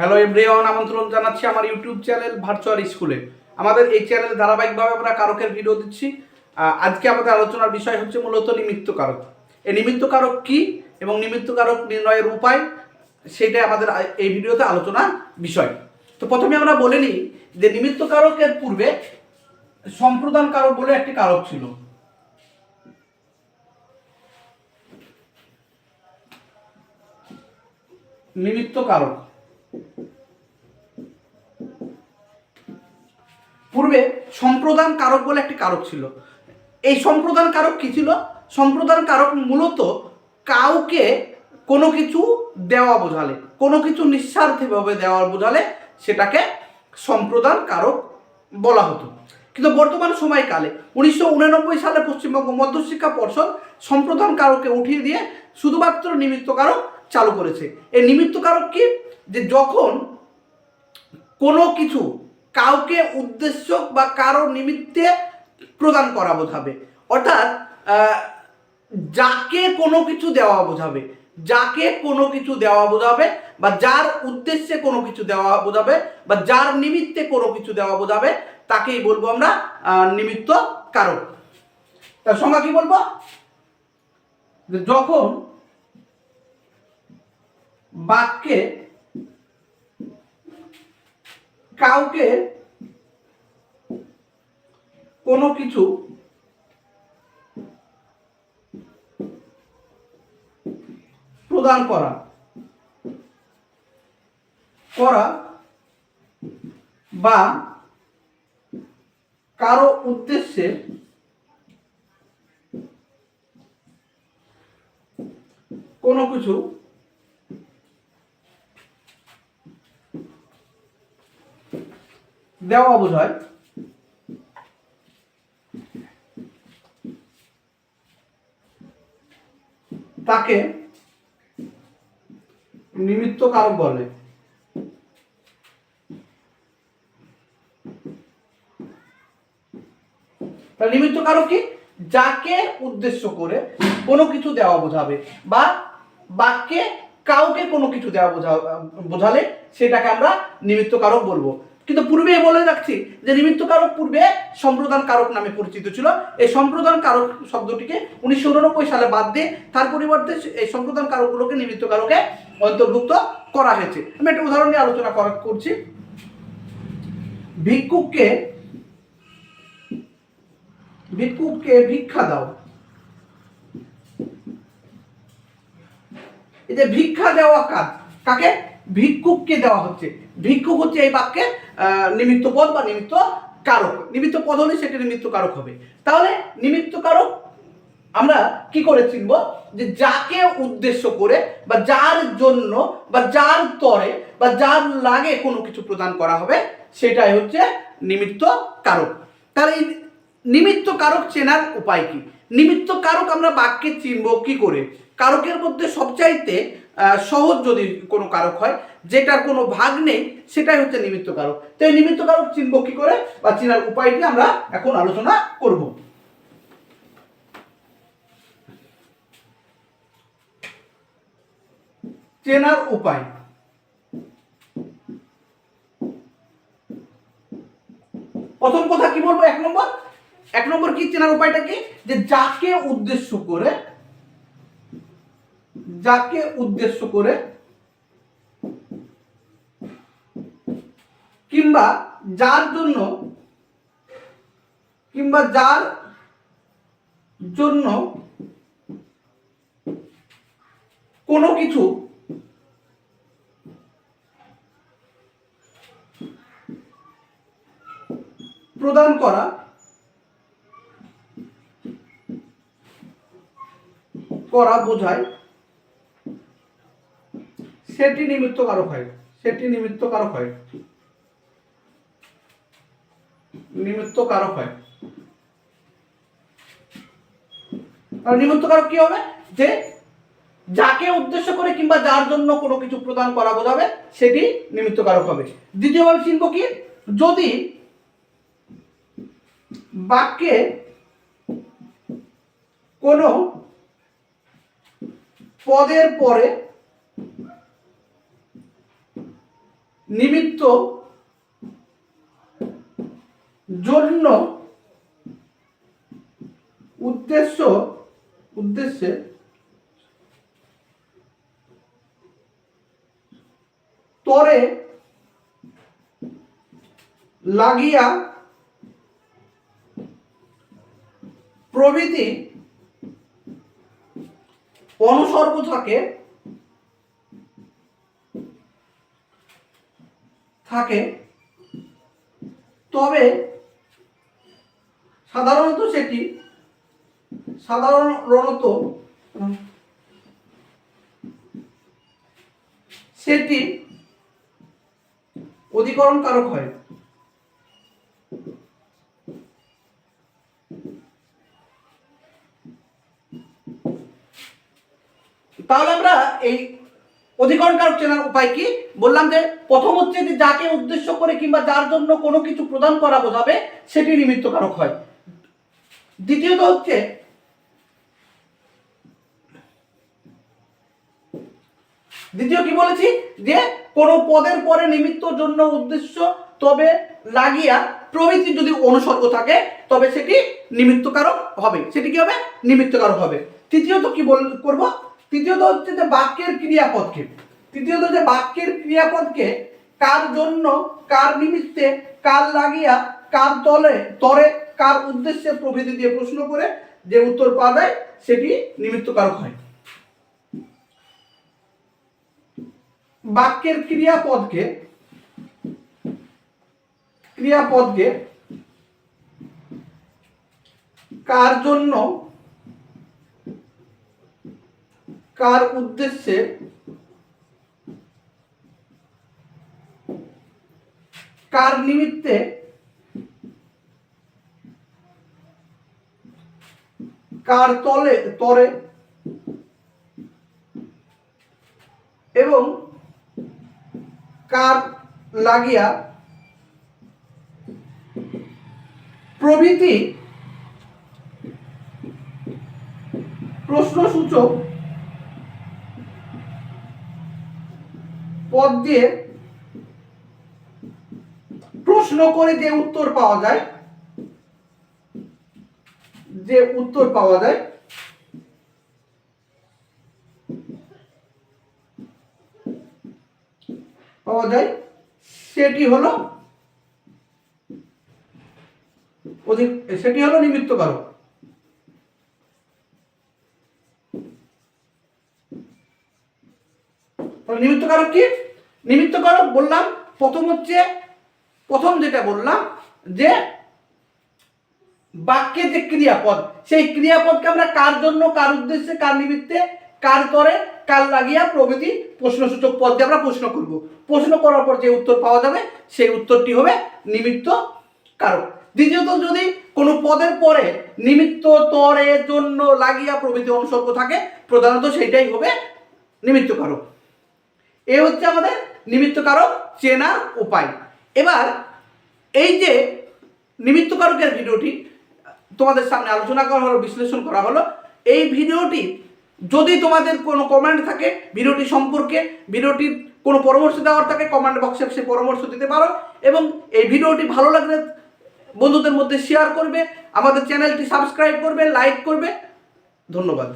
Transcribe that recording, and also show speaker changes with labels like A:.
A: Hello everyone আমন্ত্রণ জানাচ্ছি আমার ইউটিউব চ্যানেল ভার্চুয়াল স্কুলে আমাদের এই চ্যানেলে ধারাবাহিকভাবে আমরা কারকের ভিডিও দিচ্ছি। আজকে আমাদের আলোচনার বিষয় হচ্ছে মূলত নিমিত্ত কারক। এই নিমিত্ত কারক কি এবং নিমিত্ত কারক নির্ণয়ের উপায় সেটাই আমাদের এই ভিডিওতে আলোচনা বিষয়। তো প্রথমে আমরা বলে নিই যে নিমিত্ত কারকের পূর্বে সম্প্রদান কারক বলে একটি কারক ছিল। নিমিত্ত কারক। পূর্বে সম্প্রদান কারক বলে একটি কারক ছিল। এই সম্প্রদান কারক কি ছিল? সম্প্রদান কারক মূলত কাউকে কোনো কিছু দেওয়া বোঝালে, কোনো কিছু নিঃস্বার্থীভাবে দেওয়া বোঝালে সেটাকে সম্প্রদান কারক বলা হতো। কিন্তু বর্তমান সময়কালে উনিশশো উননব্বই সালে পশ্চিমবঙ্গ মধ্যশিক্ষা পর্ষদ সম্প্রদান কারককে উঠিয়ে দিয়ে শুধুমাত্র নিমিত্ত কারক চালু করেছে। এই নিমিত্ত কারক কি? যে যখন কোনো কিছু কাউকে উদ্দেশ্য বা কারও নিমিত্তে প্রদান করা বোঝাবে, অর্থাৎ যাকে কোনো কিছু দেওয়া বোঝাবে, যাকে কোনো কিছু দেওয়া বোঝাবে বা যার উদ্দেশ্যে কোনো কিছু দেওয়া বোঝাবে বা যার নিমিত্তে কোনো কিছু দেওয়া বোঝাবে, তাকেই বলব আমরা নিমিত্ত কারক। তার সংজ্ঞা কি বলব? যখন বাক্যে কাউকে কোনো কিছু প্রদান করা করা বা কারও উদ্দেশ্যে কোনো কিছু দেওয়া বোঝায় তাকে নিমিত্ত কারক বলে। নিমিত্ত কারক কি? যাকে উদ্দেশ্য করে কোনো কিছু দেওয়া বোঝাবে বা বাক্যে কাউকে কোনো কিছু দেওয়া বোঝা বোঝালে সেটাকে আমরা নিমিত্ত কারক বলব। কিন্তু পূর্বে বলে রাখছি যে নিমিত্ত কারক পূর্বে সম্প্রদান কারক নামে পরিচিত ছিল। এই সম্প্রদান কারক শব্দটিকে উনিশশো উননব্বই সালে বাদ দিয়ে তার পরিবর্তে এই সম্প্রদান কারকগুলোকে নিমিত্ত কারকে অন্তর্ভুক্ত করা হয়েছে। আমি একটা উদাহরণ নিয়ে আলোচনা করা- করছি। ভিক্ষুককে ভিক্ষুককে ভিক্ষা দাও। এই যে ভিক্ষা দেওয়া কাজ কাকে? ভিক্ষুককে দেওয়া হচ্ছে। ভিক্ষুক হচ্ছে এই বাক্যে নিমিত্ত পদ বা নিমিত্ত কারক। নিমিত্ত পদ হলে সেটা নিমিত্ত কারক হবে। তাহলে নিমিত্ত কারক আমরা কি করে চিনব? যে যাকে উদ্দেশ্য করে বা যার জন্য বা যার তরে বা যার লাগে কোনো কিছু প্রদান করা হবে, সেটাই হচ্ছে নিমিত্ত কারক। তাহলে এই নিমিত্ত কারক চেনার উপায় কি? নিমিত্ত কারক আমরা বাক্যে চিনব কি করে? কারকের মধ্যে সবচাইতে সহজ যদি কোনো কারক হয়, যেটার কোনো ভাগ নেই, সেটাই হচ্ছে নিমিত্ত কারক। তো এই নিমিত্ত কারক চিনব কি করে? বা চেনার উপায়টি আমরা এখন আলোচনা করব। চেনার উপায়। প্রথম কথা কি বলব? এক নম্বর। এক নম্বর কি? চেনার উপায়টা কি? যে যাকে উদ্দেশ্য করে যাকে উদ্দেশ্য করে কিংবা যার জন্য, কিংবা যার জন্য কোনো কিছু প্রদান করা করা বোঝায় সেটি নিমিত্ত কারক হয়। সেটি নিমিত্ত কারক হয়। নিমিত্ত কারক হয়। আর নিমিত্ত কারক কি হবে? যে যাকে উদ্দেশ্য করে কিংবা যার জন্য কোনো কিছু প্রদান করা বোঝাবে, সেটি নিমিত্ত কারক হবে। দ্বিতীয়ভাবে চিনব কি? যদি বাক্যে কোনো পদের পরে নিমিত্ত জন্য উদ্দেশ্য উদ্দেশ্যে তরে লাগিয়া প্রভৃতি অনুসর্গ থাকে। থাকে। তবে সাধারণত সেটি সাধারণত সেটি অধিকরণ কারক হয়। তাহলে আমরা এই অধিকরণ কারক চেনার উপায় কি? বললাম যে প্রথম হচ্ছে যে যাকে উদ্দেশ্য করে কিংবা যার জন্য কোনো কিছু প্রদান করা বোঝাবে, সেটি নিমিত্ত কারক হয়। দ্বিতীয়ত হচ্ছে, দ্বিতীয় কি বলেছি? যে কোনো পদের পরে নিমিত্ত জন্য উদ্দেশ্য, তবে লাগিয়া প্রভৃতি যদি অনুসর্গ থাকে, তবে সেটি নিমিত্তকারক হবে। সেটি কি হবে? নিমিত্তকারক হবে। তৃতীয়ত কি বল করব? তৃতীয়ত হচ্ছে যে বাক্যের ক্রিয়াপদকে। তৃতীয়ত যে বাক্যের ক্রিয়াপদকে কার জন্য, কার নিমিত্তে, কার লাগিয়া, কার তলে তরে, কার উদ্দেশ্যে প্রভৃতি দিয়ে প্রশ্ন করে যে উত্তর পাওয়া যায়, সেটি নিমিত্তকারক হয়। বাক্যের ক্রিয়াপদকে ক্রিয়াপদকে কার জন্য কার উদ্দেশ্যে কার নিমিত্তে কার তলে তরে এবং কার লাগিয়া প্রভৃতি প্রশ্নসূচক পদ দিয়ে প্রশ্ন করে যে উত্তর পাওয়া যায়, যে উত্তর পাওয়া যায় পাওয়া যায়, সেটি হলো অধিক, সেটি হলো নিমিত্ত কারক। নিমিত্ত কারক কি? নিমিত্ত কারক বললাম, প্রথম হচ্ছে, প্রথম যেটা বললাম, যে বাক্যে যে ক্রিয়াপদ, সেই ক্রিয়াপদকে আমরা কার জন্য, কার উদ্দেশ্যে, কার নিমিত্তে, কার করে, কার লাগিয়া প্রভৃতি প্রশ্নসূচক পদ দিয়ে আমরা প্রশ্ন করব। প্রশ্ন করার পর যে উত্তর পাওয়া যাবে, সেই উত্তরটি হবে নিমিত্ত কারক। দ্বিতীয়ত, যদি কোনো পদের পরে নিমিত্ত তরে জন্য লাগিয়া প্রভৃতি অনুসর্গ থাকে, প্রধানত সেইটাই হবে নিমিত্ত কারক। এ হচ্ছে আমাদের নিমিত্ত কারক চেনার উপায়। এবার এই যে নিমিত্ত কারকের ভিডিওটি, তোমাদের সামনে আলোচনা করা হলো, বিশ্লেষণ করা হলো, এই ভিডিওটি যদি তোমাদের কোনো কমেন্ট থাকে, ভিডিওটি সম্পর্কে, ভিডিওটির কোনো পরামর্শ দেওয়ার থাকে কমেন্ট বক্সে সে পরামর্শ দিতে পারো এবং এই ভিডিওটি ভালো লাগলে বন্ধুদের মধ্যে শেয়ার করবে, আমাদের চ্যানেলটি সাবস্ক্রাইব করবে লাইক করবে। ধন্যবাদ।